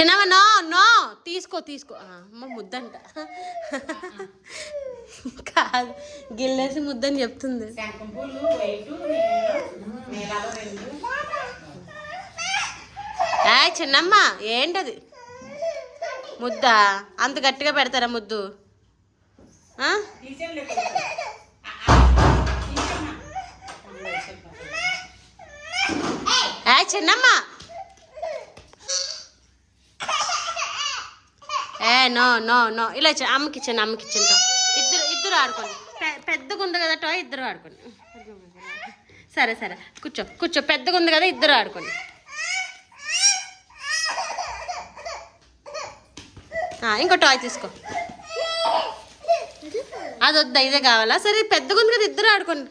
చిన్నవ? No no. తీసుకో తీసుకో. అమ్మ ముద్దంట. కాదు. గిల్లేసి ముద్దని చెప్తుంది. చిన్నమ్మ ఏంటది? ముద్ద? అంత గట్టిగా పెడతారా ముద్దు? చిన్నమ్మ. No no no. ఇలా ఇచ్చి అమ్మకి ఇచ్చాను అమ్మకి ఇచ్చాను ఇద్దరు ఇద్దరు ఆడుకోండి. పెద్దగా ఉంది కదా టో ఇద్దరు ఆడుకోండి. సరే సరే. కూర్చో కూర్చో. పెద్దగా ఉంది కదా ఇద్దరు ఆడుకోండి. ఇంకో టాయ్ తీసుకో. అది వద్దా ఇదే కావాలా? సరే పెద్దగా ఉంది కదా ఇద్దరు ఆడుకోండి.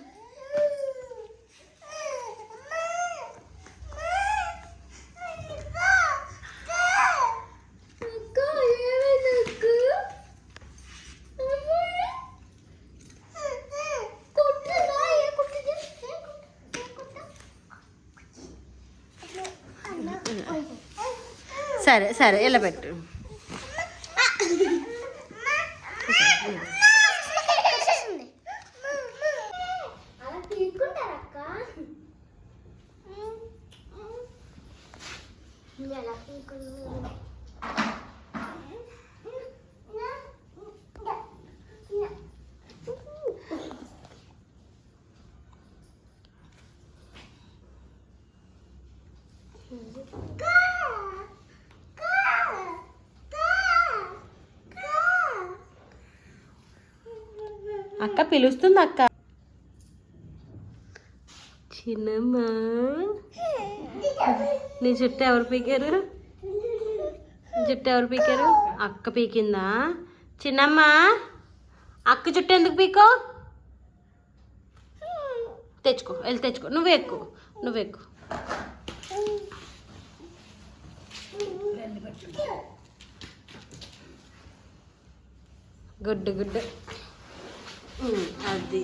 సరే సరే ఇలా పెట్టు. ఎలా అక్క పిలుస్తుంది అక్క. చిన్నమ్మా. నీ జుట్టు ఎవరు పీకారు? జుట్టు ఎవరు పీకారు? అక్క పీకిందా? చిన్నమ్మా అక్క జుట్టు ఎందుకు పీకో? తెచ్చుకో వెళ్ళి తెచ్చుకో. నువ్వే ఎక్కువ నువ్వే ఎక్కువ గుడ్ గుడ్ అది.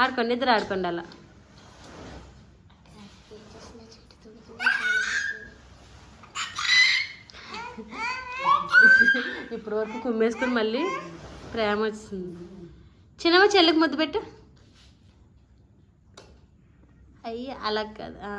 ఆడుకోండి ఇద్దరు ఆడుకోండి అలా. ఇప్పటి వరకు కుమ్మేసుకొని మళ్ళీ ప్రేమ వచ్చింది. చిన్నమ్మ చెల్లికి ముద్దు పెట్టు. అయ్యి అలా కదా.